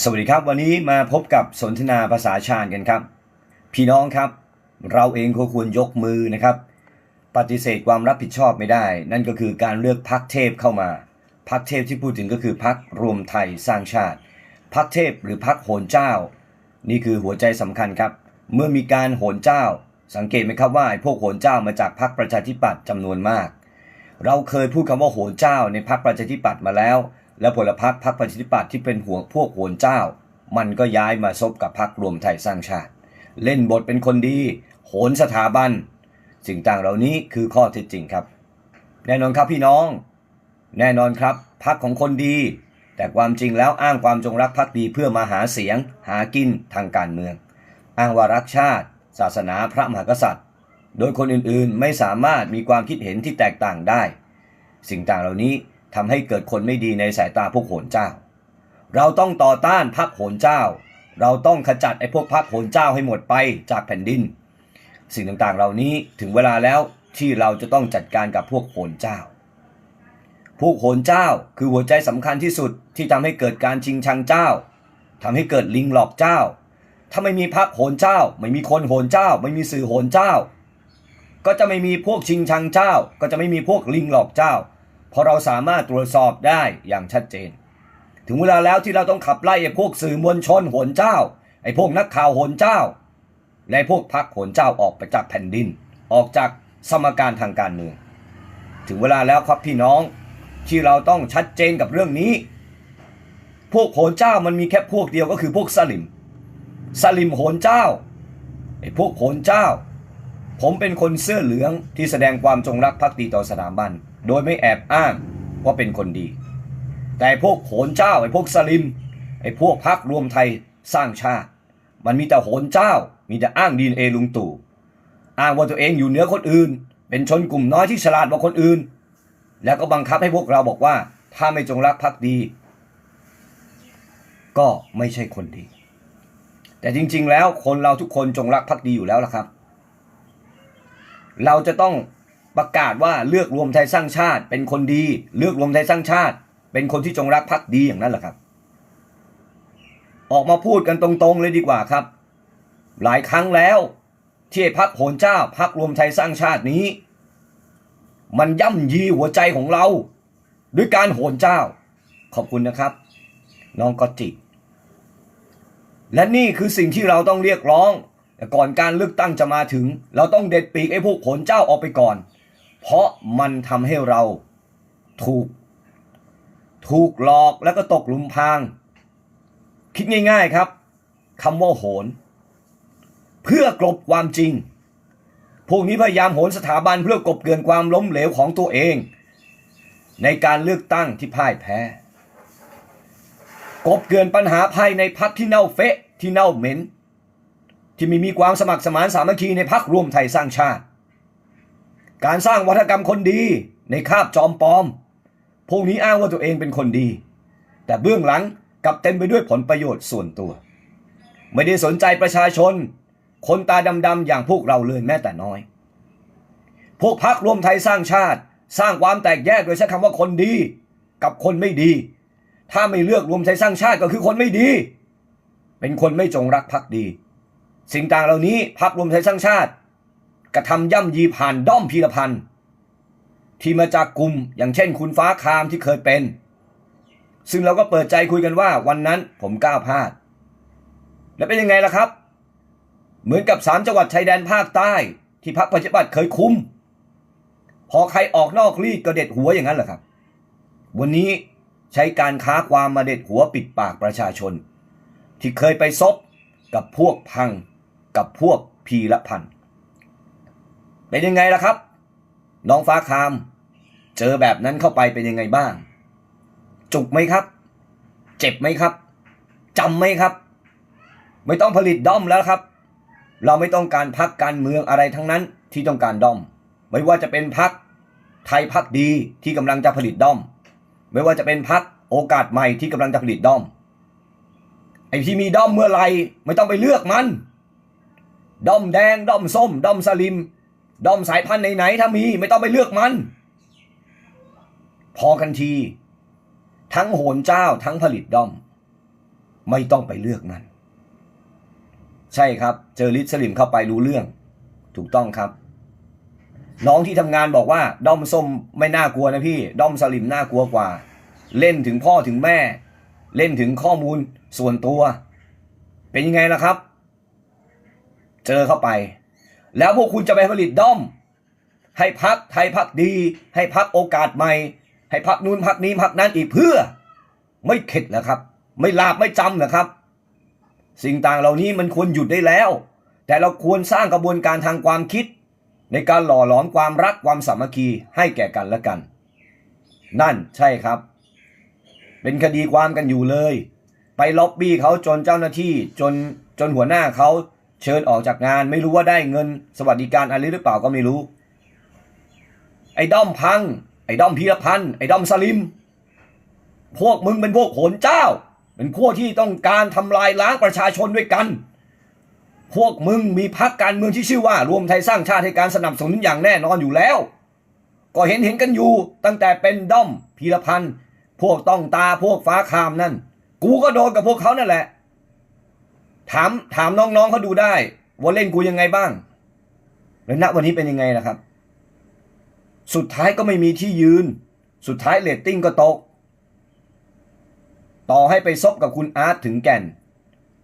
สวัสดีครับวันนี้มาพบกับสนทนาภาษาชาญกันครับ พี่น้องครับ เราเองก็ควรยกมือนะครับ ปฏิเสธความรับผิดชอบไม่ได้ นั่นก็คือการเลือกพักเทพเข้ามา พักเทพที่พูดถึงก็คือพักรวมไทยสร้างชาติ พักเทพหรือพักโหนเจ้า นี่คือหัวใจสำคัญครับ เมื่อมีการโหนเจ้า สังเกตไหมครับว่าพวกโหนเจ้ามาจากพรรคประชาธิปัตย์จำนวนมาก เราเคยพูดคำว่าโหนเจ้าในพรรคประชาธิปัตย์มาแล้ว และผลพรรคพรรคประชาธิปัตย์ที่เป็นหัวพวกโหนเจ้า มันก็ย้ายมาซบกับพรรครวมไทยสร้างชาติ เล่นบทเป็นคนดี โหนสถาบัน สิ่งต่างเหล่านี้คือข้อเท็จจริงครับ แน่นอนครับพี่น้อง แน่นอนครับพรรคของคนดี แต่ความจริงแล้วอ้างความจงรักภักดีเพื่อมาหาเสียง หากินทางการเมือง อ้างว่ารักชาติ ศาสนาพระมหากษัตริย์ โดยคนอื่นๆไม่สามารถมีความคิดเห็นที่แตกต่างได้ สิ่งต่างเหล่านี้ ทำให้เกิดคนไม่ดีในสายตาพวกโหนเจ้า เราต้องต่อต้านพรรคโหนเจ้า เราต้องขจัดไอ้พวกพรรคโหนเจ้าให้หมดไปจากแผ่นดิน สิ่งต่างๆเหล่านี้ถึงเวลาแล้วที่เราจะต้องจัดการกับพวกโหนเจ้า พวกโหนเจ้าคือหัวใจสำคัญที่สุดที่ทำให้เกิดการชิงชังเจ้าทำให้เกิดลิงหลอกเจ้า ถ้าไม่มีพรรคโหนเจ้า ไม่มีคนโหนเจ้า ไม่มีสื่อโหนเจ้า ก็จะไม่มีพวกชิงชังเจ้า ก็จะไม่มีพวกลิงหลอกเจ้า พราะเราสามารถตรวจสอบได้อย่างชัดเจน ถึงเวลาแล้วที่เราต้องขับไล่ไอ้พวกสื่อมวลชนโหนเจ้า ไอ้พวกนักข่าวโหนเจ้า และพวกพรรคโหนเจ้าออกไปจากแผ่นดิน ออกจากสมการทางการเมือง ถึงเวลาแล้วครับพี่น้องที่เราต้องชัดเจนกับเรื่องนี้ พวกโหนเจ้ามันมีแค่พวกเดียวก็คือพวกสลิม สลิมโหนเจ้าไอ้พวกโหนเจ้า ผมเป็นคนเสื้อเหลืองที่แสดงความจงรักภักดีต่อสถาบัน โดยไม่แอบอ้างว่าเป็นคนดี แต่พวกโหนเจ้าไอ้พวกสลิมไอ้พวกพักรวมไทยสร้างชาติ มันมีแต่โหนเจ้า มีแต่อ้างดีเอลุงตู่อ้างว่าตัวเองอยู่เหนือคนอื่น เป็นชนกลุ่มน้อยที่ฉลาดกว่าคนอื่น แล้วก็บังคับให้พวกเราบอกว่า ถ้าไม่จงรักภักดี ก็ไม่ใช่คนดี แต่จริง ๆ แล้วคนเราทุกคนจงรักภักดีอยู่แล้วล่ะครับ เราจะต้องประกาศว่าเลือกรวมไทยสร้างชาติ เป็นคนดี เลือกรวมไทยสร้างชาติ เป็นคนที่จงรักภักดีอย่างนั้นแหละครับ ออกมาพูดกันตรงๆเลยดีกว่าครับ หลายครั้งแล้วที่พักโหนเจ้าพักรวมไทยสร้างชาตินี้ มันย่ำยีหัวใจของเรา ด้วยการโหนเจ้า ขอบคุณนะครับ น้องกอตจิ และนี่คือสิ่งที่เราต้องเรียกร้อง แต่ก่อนการเลือกตั้งจะมาถึง เราต้องเด็ดปีกไอ้พวกโหนเจ้าออกไปก่อน เพราะมันทำให้เราถูก ถูกหลอกแล้วก็ตกหลุมพราง คิดง่ายๆครับคำว่าโหน เพื่อกลบความจริง พวกนี้พยายามโหนสถาบันเพื่อกลบเกลื่อนความล้มเหลวของตัวเอง ในการเลือกตั้งที่พ่ายแพ้ กบเกลื่อนปัญหาภายในพักที่เน่าเฟะที่เน่าเหม็น ที่ไม่มีความสมัครสมานสามัคคีในพักรวมไทยสร้างชาติ การสร้างวัฒกรรมคนดีในคาบจอมปลอม พวกนี้อ้างว่าตัวเองเป็นคนดี แต่เบื้องหลังกลับเต็มไปด้วยผลประโยชน์ส่วนตัว ไม่ได้สนใจประชาชน คนตาดำๆอย่างพวกเราเลยแม้แต่น้อย พวกพักรวมไทยสร้างชาติ สร้างความแตกแยกโดยใช้คำว่าคนดี กับคนไม่ดี ถ้าไม่เลือกรวมไทยสร้างชาติก็คือคนไม่ดี เป็นคนไม่จงรักภักดี สิ่งต่างเหล่านี้พักรวมไทยสร้างชาติ กระทำย่ำยีผ่านด้อมพีรพันธ์ที่มาจากกลุ่มอย่างเช่นคุณฟ้าคามที่เคยเป็น ซึ่งเราก็เปิดใจคุยกันว่าวันนั้นผมก้าวพลาด แล้วเป็นยังไงล่ะครับ เหมือนกับสามจังหวัดชายแดนภาคใต้ ที่พักประชาธิปัตย์เคยคุม พอใครออกนอกรีดก็เด็ดหัวอย่างนั้นเหรอครับ วันนี้ใช้การค้าความมาเด็ดหัวปิดปากประชาชน ที่เคยไปซบกับพวกพัง กับพวกพีละพันธ์เป็นยังไงล่ะครับ น้องฟ้าคาม เจอแบบนั้นเข้าไปเป็นยังไงบ้าง จุกไหมครับ เจ็บไหมครับจำไหมครับ ไม่ต้องผลิตด้อมแล้วครับ เราไม่ต้องการพักการเมืองอะไรทั้งนั้นที่ต้องการด้อม ไม่ว่าจะเป็นพักไทยพักดีที่กำลังจะผลิตด้อม ไม่ว่าจะเป็นพักโอกาสใหม่ที่กำลังจะผลิตด้อมไอ้ที่มีด้อมเมื่อไรไม่ต้องไปเลือกมัน ด้อมแดงด้อมส้มด้อมสลิมด้อมสายพันธุ์ไหนๆถ้ามีไม่ต้องไปเลือกมัน พอกันที ทั้งโหนเจ้าทั้งผลิตด้อม ไม่ต้องไปเลือกมัน ใช่ครับ เจอลิสลิมเข้าไปรู้เรื่อง ถูกต้องครับ น้องที่ทำงานบอกว่า ด้อมส้มไม่น่ากลัวนะพี่ ด้อมสลิมน่ากลัวกว่า เล่นถึงพ่อถึงแม่ เล่นถึงข้อมูลส่วนตัว เป็นยังไงล่ะครับ เจอเข้าไป แล้วพวกคุณจะไปผลิตด้อม ให้พักไทยพักดี ให้พักโอกาสใหม่ ให้พักนู้นพักนี้พักนั้นอีกเพื่อ ไม่เข็ดเหรอครับ ไม่ลาบไม่จำเหรอครับ สิ่งต่างเหล่านี้มันควรหยุดได้แล้ว แต่เราควรสร้างกระบวนการทางความคิด ในการหล่อหลอมความรักความสามัคคีให้แก่กันและกัน นั่นใช่ครับ เป็นคดีความกันอยู่เลย ไปล็อบบี้เขาจนเจ้าหน้าที่จนจนหัวหน้าเขา เชิญออกจากงานไม่รู้ว่าได้เงินสวัสดิการอะไรหรือเปล่าก็ไม่รู้ ไอ้ด้อมพัง ไอ้ด้อมพีรพันธ์ไอ้ด้อมสลิม พวกมึงเป็นพวกโหนเจ้า เป็นพวกที่ต้องการทำลายล้างประชาชนด้วยกัน พวกมึงมีพรรคการเมืองที่ชื่อว่า รวมไทยสร้างชาติให้การสนับสนุนอย่างแน่นอนอยู่แล้ว ก็เห็นเห็นกันอยู่ตั้งแต่เป็นด้อมพีรพันธ์พวกต้องตาพวกฟ้าคามนั่น กูก็โดนกับพวกเขานั่นแหละ ถามถามน้องๆเขาดูได้ ว่าเล่นกูยังไงบ้าง แล้วณวันนี้เป็นยังไงล่ะครับ สุดท้ายก็ไม่มีที่ยืน สุดท้ายเรตติ้งก็ตก ต่อให้ไปซบกับคุณอาร์ตถึงแก่น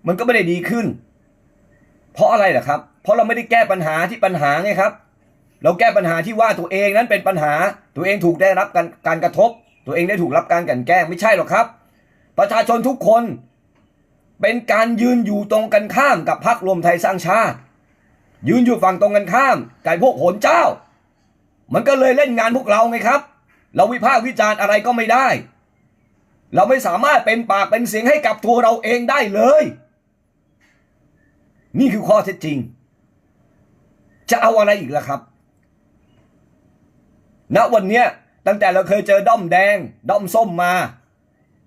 มันก็ไม่ได้ดีขึ้น เพราะอะไรล่ะครับ เพราะเราไม่ได้แก้ปัญหาที่ปัญหาไงครับ เราแก้ปัญหาที่ว่าตัวเองนั้นเป็นปัญหา ตัวเองถูกได้รับการการกระทบ ตัวเองได้ถูกรับการกันแกล้งไม่ใช่หรอกครับ ประชาชนทุกคน เป็นการยืนอยู่ตรงกันข้ามกับพรรครวมไทยสร้างชาติ ยืนอยู่ฝั่งตรงกันข้ามกับพวกโหนเจ้า มันก็เลยเล่นงานพวกเราไงครับ เราวิพากษ์วิจารณ์อะไรก็ไม่ได้ เราไม่สามารถเป็นปากเป็นเสียงให้กับตัวเราเองได้เลย นี่คือข้อเท็จจริง จะเอาอะไรอีกล่ะครับณวันเนี้ยตั้งแต่เราเคยเจอด้อมแดง ด้อมส้มมา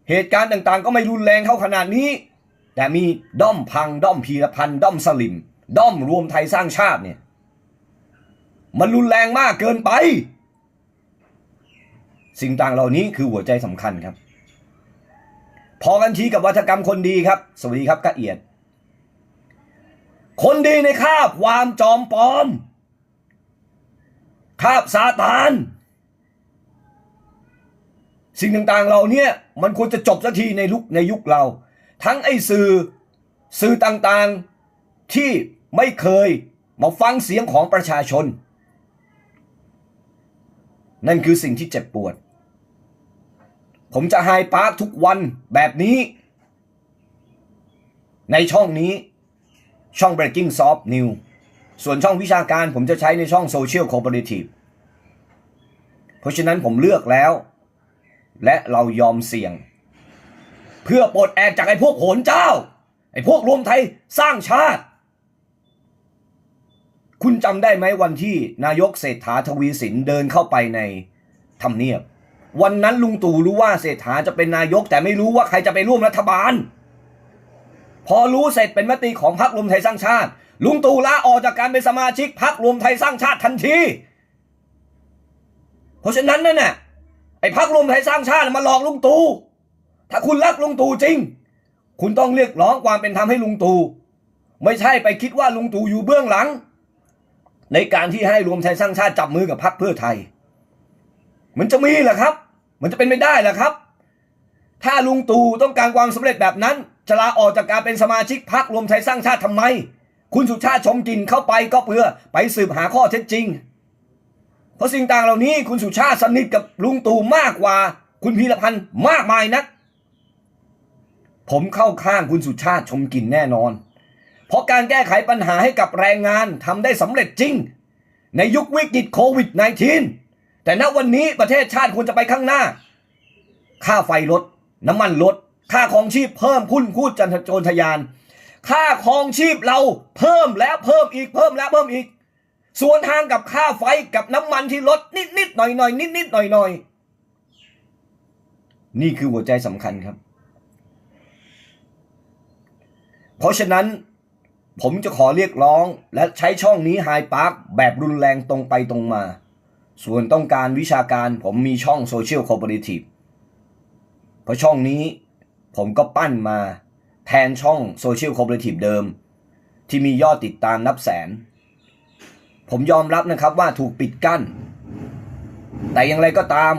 เหตุการณ์ต่างๆ ก็ไม่รุนแรงเท่าขนาดนี้ แต่มีด้อมพังด้อมพีรพันธ์ด้อมสลิม ด้อมรวมไทยสร้างชาติเนี่ย มันรุนแรงมากเกินไป สิ่งต่างเหล่านี้คือหัวใจสำคัญครับ พอกันทีกับวัฒกรรมคนดีครับ สวัสดีครับกะเอียด คนดีในคาบความจอมปลอม คาบซาตานสิ่งต่างๆเหล่าเนี้มันควรจะจบสักทีในลุกในยุคเรา ทั้งไอ้สื่อสื่อต่างๆที่ไม่เคยมาฟังเสียงของประชาชน นั่นคือสิ่งที่เจ็บปวด ผมจะไฮปาร์คทุกวันแบบนี้ ในช่องนี้ช่อง Breaking Soft News ส่วนช่องวิชาการผมจะใช้ในช่อง Social Cooperative เพราะฉะนั้นผมเลือกแล้ว และเรายอมเสี่ยง เพื่อปลดแอกจากไอ้พวกโหนเจ้า ไอ้พวกรวมไทยสร้างชาติ คุณจำได้ไหมวันที่นายกเศรษฐาทวีสินเดินเข้าไปในทำเนียบ วันนั้นลุงตู่รู้ว่าเศรษฐาจะเป็นนายกแต่ไม่รู้ว่าใครจะไปร่วมรัฐบาล พอรู้เสร็จเป็นมติของพรรครวมไทยสร้างชาติ ลุงตู่ลาออกจากการเป็นสมาชิกพรรครวมไทยสร้างชาติทันทีเพราะฉะนั้นนั่นน่ะไอ้พรรครวมไทยสร้างชาติมาหลอกลุงตู่ ถ้าคุณรักลุงตู่จริง คุณต้องเรียกร้องความเป็นธรรมให้ลุงตู่ไม่ใช่ไปคิดว่าลุงตู่อยู่เบื้องหลัง ในการที่ให้รวมไทยสร้างชาติจับมือกับพรรคเพื่อไทย มันจะมีเหรอครับ มันจะเป็นไม่ได้เหรอครับ ถ้าลุงตู่ต้องการความสำเร็จแบบนั้นจะลาออกจากการเป็นสมาชิกพรรครวมไทยสร้างชาติทำไม คุณสุชาติชมกินเข้าไปก็เพื่อไปสืบหาข้อเท็จจริง เพราะสิ่งต่างเหล่านี้คุณสุชาติสนิทกับลุงตู่มากกว่า คุณพีรพันธ์มากมายนัก ผมเข้าข้างคุณสุชาติชมกลินแน่นอน เพราะการแก้ไขปัญหาให้กับแรงงานทำได้สำเร็จจริง ในยุควิกฤตโควิด -19 แต่ณวันนี้ประเทศชาติควรจะไปข้างหน้า ค่าไฟลด น้ำมันลด ค่าของชีพเพิ่มพุ่นคูดจันทโจรทยาน ค่าของชีพเราเพิ่มแล้วเพิ่มอีกเพิ่มแล้วเพิ่มอีก ส่วนทางกับค่าไฟกับน้ำมันที่ลดนิดนิดหน่อยหน่อยนิดนิดหน่อยหน่อยนี่คือหัวใจสำคัญครับ เพราะฉะนั้นผมจะขอเรียกร้องและใช้ช่องนี้ไฮปาร์คแบบรุนแรงตรงไปตรงมา ส่วนต้องการวิชาการผมมีช่องโซเชียลคอ p ป r a t i v e เพราะช่องนี้ผมก็ปั้นมาแทนช่องโซเชียลคอ p เ r a t i v e เดิม ที่มียอดติดตามนับแสน ผมยอมรับนะครับว่าถูกปิดกั้น แต่อย่างไรก็ตาม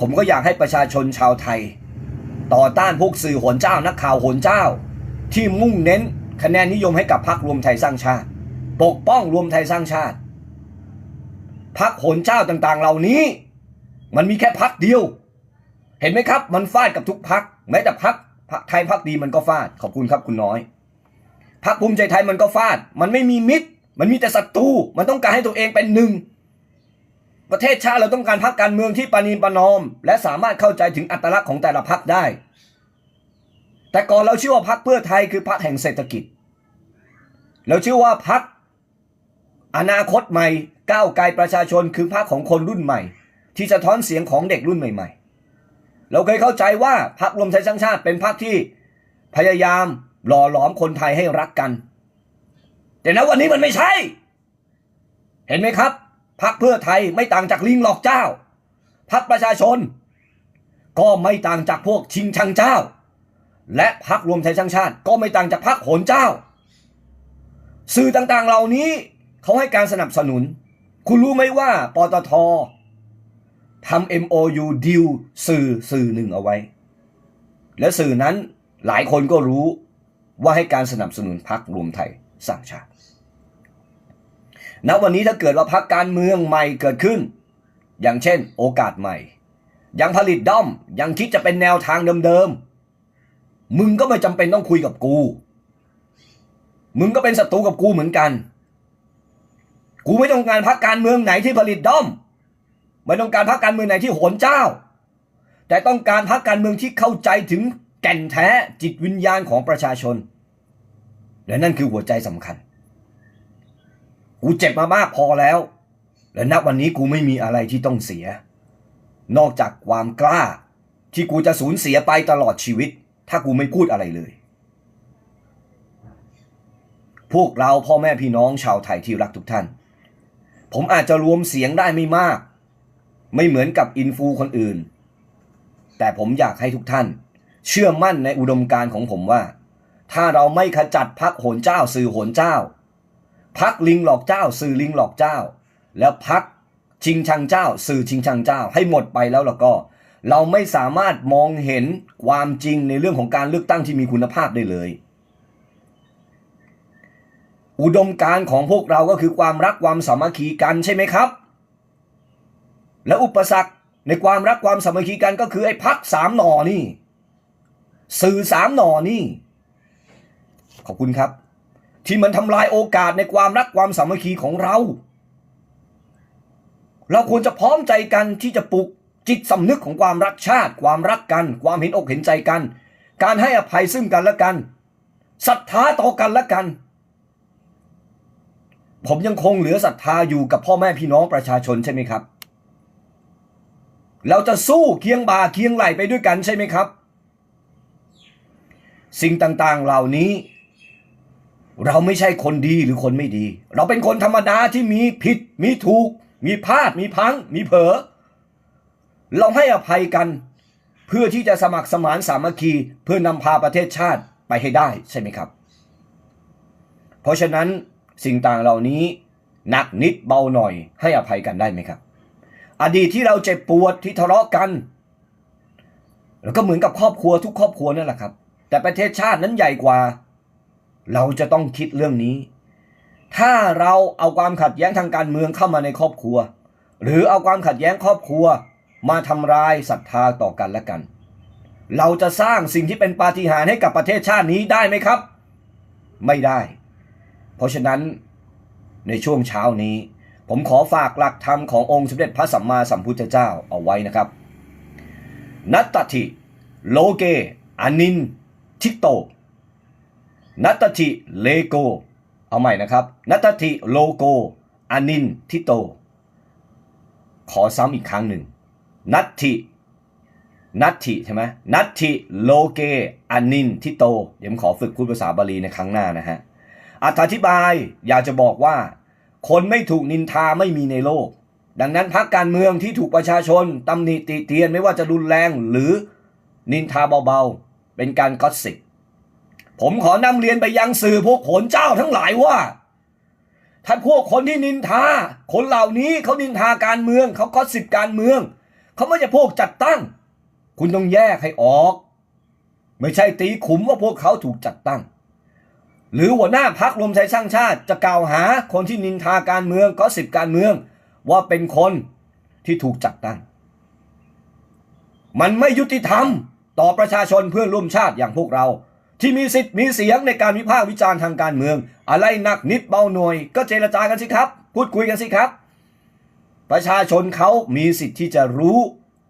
ผมก็อยากให้ประชาชนชาวไทย ต่อต้านพวกสื่อโหนเจ้านักข่าวโหนเจ้า ที่มุ่งเน้นคะแนนนิยมให้กับพรรครวมไทยสร้างชาติ ปกป้องรวมไทยสร้างชาติพรรคโหนเจ้าต่างๆ เหล่านี้ มันมีแค่พรรคเดียว เห็นไหมครับ มันฟาดกับทุกพรรคแม้แต่พรรคไทยพรรคดีมันก็ฟาดขอบคุณครับคุณน้อยพรรคภูมิใจไทยมันก็ฟาด มันไม่มีมิตร มันมีแต่ศัตรูมันต้องการให้ตัวเองเป็นหนึ่ง ประเทศชาติเราต้องการพรรคการเมืองที่ปานีประนอม และสามารถเข้าใจถึงอัตลักษณ์ของแต่ละพรรคได้ แต่ก่อนเราเชื่อว่าพรรคเพื่อไทยคือพรรคแห่งเศรษฐกิจ เราเชื่อว่าพรรคอนาคตใหม่ก้าวไกลประชาชนคือพรรคของคนรุ่นใหม่ ที่สะท้อนเสียงของเด็กรุ่นใหม่ ๆ เราเคยเข้าใจว่าพรรครวมไทยสร้างชาติเป็นพรรคที่พยายามหล่อหลอมคนไทยให้รักกัน แต่ณวันนี้มันไม่ใช่ เห็นไหมครับ พรรคเพื่อไทยไม่ต่างจากลิงหลอกเจ้าพรรคประชาชน ก็ไม่ต่างจากพวกชิงชังเจ้า และพรรครวมไทยสร้างชาติ ก็ไม่ต่างจากพรรคโหนเจ้า สื่อต่างๆเหล่านี้เขาให้การสนับสนุน คุณรู้ไหมว่าปตททำ MOU ดีลสื่อสื่อหนึ่งเอาไว้ และสื่อนั้นหลายคนก็รู้ว่าให้การสนับสนุนพรรครวมไทยสร้างชาติ ณวันนี้ถ้าเกิดว่าพรรคการเมืองใหม่เกิดขึ้น อย่างเช่น โอกาสใหม่ ยังผลิตด้อมยังคิดจะเป็นแนวทางเดิมๆมึงก็ไม่จำเป็นต้องคุยกับกู มึงก็เป็นศัตรูกับกูเหมือนกัน กูไม่ต้องการพรรคการเมืองไหนที่ผลิตด้อมไม่ต้องการพรรคการเมืองไหนที่โหนเจ้า แต่ต้องการพรรคการเมืองที่เข้าใจถึงแก่นแท้จิตวิญญาณของประชาชน และนั่นคือหัวใจสำคัญ กูเจ็บมามากพอแล้ว และนับวันนี้กูไม่มีอะไรที่ต้องเสีย นอกจากความกล้า ที่กูจะสูญเสียไปตลอดชีวิต ถ้ากูไม่พูดอะไรเลย พวกเราพ่อแม่พี่น้องชาวไทยที่รักทุกท่าน ผมอาจจะรวมเสียงได้ไม่มาก ไม่เหมือนกับอินฟูคนอื่น แต่ผมอยากให้ทุกท่าน เชื่อมั่นในอุดมการณ์ของผมว่า ถ้าเราไม่ขจัดพักโหนเจ้าสื่อโหนเจ้า พักลิงหลอกเจ้า สื่อลิงหลอกเจ้า แล้วพักชิงชังเจ้า สื่อชิงชังเจ้า ให้หมดไปแล้วแล้วก็ เราไม่สามารถมองเห็นความจริงในเรื่องของการเลือกตั้งที่มีคุณภาพได้เลย อุดมการของพวกเราก็คือความรักความสามัคคีกันใช่ไหมครับ และอุปสรรคในความรักความสามัคคีกันก็คือไอ้พักสามหน่อนี่ สื่อสามหน่อนี่ ขอบคุณครับ ที่มันทำลายโอกาสในความรักความสามัคคีของเรา เราควรจะพร้อมใจกันที่จะปลุกจิตสำนึกของความรักชาติ ความรักกัน ความเห็นอกเห็นใจกัน การให้อภัยซึ่งกันและกันศรัทธาต่อกันและกัน ผมยังคงเหลือศรัทธาอยู่กับพ่อแม่พี่น้องประชาชนใช่ไหมครับ เราจะสู้เคียงบ่าเคียงไหลไปด้วยกันใช่ไหมครับ สิ่งต่างๆเหล่านี้ เราไม่ใช่คนดีหรือคนไม่ดี เราเป็นคนธรรมดาที่มีผิด มีถูก มีพลาด มีพัง มีเผลอ เราให้อภัยกัน เพื่อที่จะสมัครสมานสามัคคีเพื่อนำพาประเทศชาติไปให้ได้ใช่ไหมครับ เพราะฉะนั้นสิ่งต่างเหล่านี้หนักนิดเบาหน่อยให้อภัยกันได้ไหมครับ อดีตที่เราเจ็บปวดที่ทะเลาะกัน แล้วก็เหมือนกับครอบครัวทุกครอบครัวนั่นแหละครับ แต่ประเทศชาตินั้นใหญ่กว่า เราจะต้องคิดเรื่องนี้ ถ้าเราเอาความขัดแย้งทางการเมืองเข้ามาในครอบครัว หรือเอาความขัดแย้งครอบครัว มาทำลายศรัทธาต่อกันและกัน เราจะสร้างสิ่งที่เป็นปาฏิหาริย์ให้กับประเทศชาตินี้ได้ไหมครับ ไม่ได้ เพราะฉะนั้นในช่วงเช้านี้ ผมขอฝากหลักธรรมขององค์สมเด็จพระสัมมาสัมพุทธเจ้าเอาไว้นะครับ นัตติ โลเก อนิน ทิโต นัตติเลโก เอาใหม่นะครับ นัตติโลโกอานินทิโต ขอซ้ำอีกครั้งหนึ่ง นัตถินัตถิใช่ไหมนัตถิโลเกอานินทิโต เดี๋ยวผมขอฝึกพูดภาษาบาลีในครั้งหน้านะฮะอธิบายอยากจะบอกว่า คนไม่ถูกนินทาไม่มีในโลก ดังนั้นพรรคการเมืองที่ถูกประชาชนตำหนิติเตียนไม่ว่าจะรุนแรงหรือนินทาเบาๆ เป็นการก็อตสิบ ผมขอนำเรียนไปยังสื่อพวกโขนเจ้าทั้งหลายว่าถ้านพวกคนที่นินทา คนเหล่านี้เขานินทาการเมือง เขาก็สิบการเมือง เขาไม่ใช่พวกจัดตั้ง คุณต้องแยกให้ออก ไม่ใช่ตีขุมว่าพวกเขาถูกจัดตั้ง หรือหัวหน้าพักรวมไทยสร้างชาติจะกล่าวหาคนที่นินทาการเมืองก็สิบการเมือง ว่าเป็นคนที่ถูกจัดตั้ง มันไม่ยุติธรรม ต่อประชาชนเพื่อนร่วมชาติอย่างพวกเรา ที่มีสิทธิ์มีเสียงในการวิพากษ์วิจารณ์ทางการเมือง อะไรหนักนิดเบาหน่วย ก็เจรจากันสิครับ พูดคุยกันสิครับ ประชาชนเขามีสิทธิ์ที่จะรู้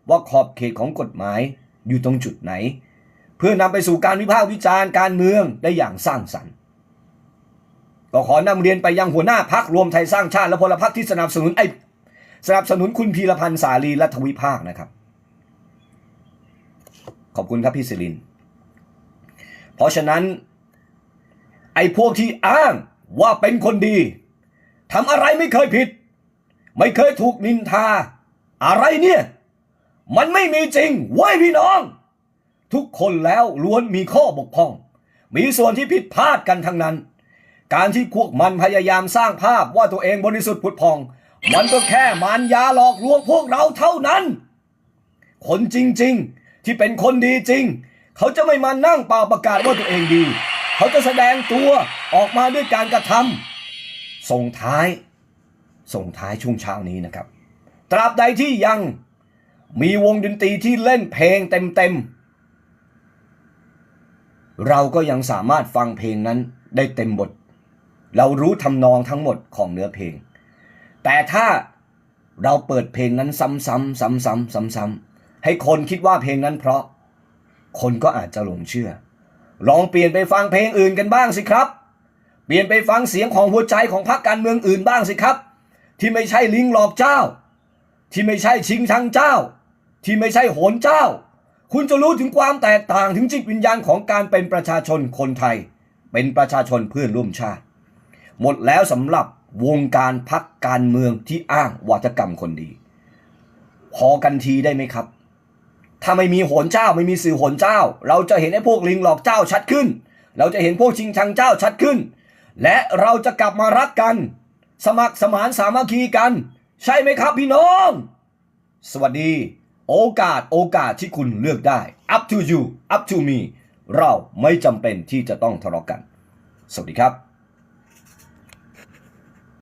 ว่าขอบเขตของกฎหมายอยู่ตรงจุดไหน เพื่อนำไปสู่การวิพากษ์วิจารณ์การเมืองได้อย่างสร้างสรรค์ก็ขอนำเรียนไปยังหัวหน้าพักรวมไทยสร้างชาติและพลพรรคที่สนับสนุนไอ้สนับสนุนคุณพีรพันธ์สาลีรัฐวิภาคนะครับ ขอบคุณครับพี่สิริน เพราะฉะนั้น ไอ้พวกที่อ้างว่าเป็นคนดีทำอะไรไม่เคยผิด ไม่เคยถูกนินทา อะไรเนี่ย มันไม่มีจริงเว้ยพี่น้อง ทุกคนแล้วล้วนมีข้อบกพร่อง มีส่วนที่ผิดพลาดกันทั้งนั้น การที่พวกมันพยายามสร้างภาพว่าตัวเองบริสุทธิ์ผุดพอง มันก็แค่มารยาหลอกลวงพวกเราเท่านั้น คนจริง ๆ ที่เป็นคนดีจริง เขาจะไม่มานั่งเป่าประกาศว่าตัวเองดี เขาจะแสดงตัวออกมาด้วยการกระทำส่งท้าย ส่งท้ายช่วงเช้านี้นะครับ ตราบใดที่ยังมีวงดนตรีที่เล่นเพลงเต็มๆ เราก็ยังสามารถฟังเพลงนั้นได้เต็มบท เรารู้ทำนองทั้งหมดของเนื้อเพลง แต่ถ้าเราเปิดเพลงนั้นซ้ำๆซ้ำๆซ้ำๆให้คนคิดว่าเพลงนั้นเพราะ คนก็อาจจะหลงเชื่อ ลองเปลี่ยนไปฟังเพลงอื่นกันบ้างสิครับ เปลี่ยนไปฟังเสียงของหัวใจของพรรคการเมืองอื่นบ้างสิครับ ที่ไม่ใช่ลิงหลอกเจ้า ที่ไม่ใช่ชิงชังเจ้า ที่ไม่ใช่โหนเจ้า คุณจะรู้ถึงความแตกต่างถึงจิตวิญญาณของการเป็นประชาชนคนไทย เป็นประชาชนเพื่อนร่วมชาติ หมดแล้วสำหรับวงการพักการเมืองที่อ้างวาทกรรมคนดี พอกันทีได้ไหมครับ ถ้าไม่มีโหนเจ้าไม่มีสื่อโหนเจ้า เราจะเห็นไอ้พวกลิงหลอกเจ้าชัดขึ้น เราจะเห็นพวกชิงชังเจ้าชัดขึ้น และเราจะกลับมารักกัน สมัครสมานสามัคคีกัน ใช่ไหมครับพี่น้อง สวัสดี โอกาสโอกาสที่คุณเลือกได้ up to you up to me เราไม่จำเป็นที่จะต้องทะเลาะกัน สวัสดีครับ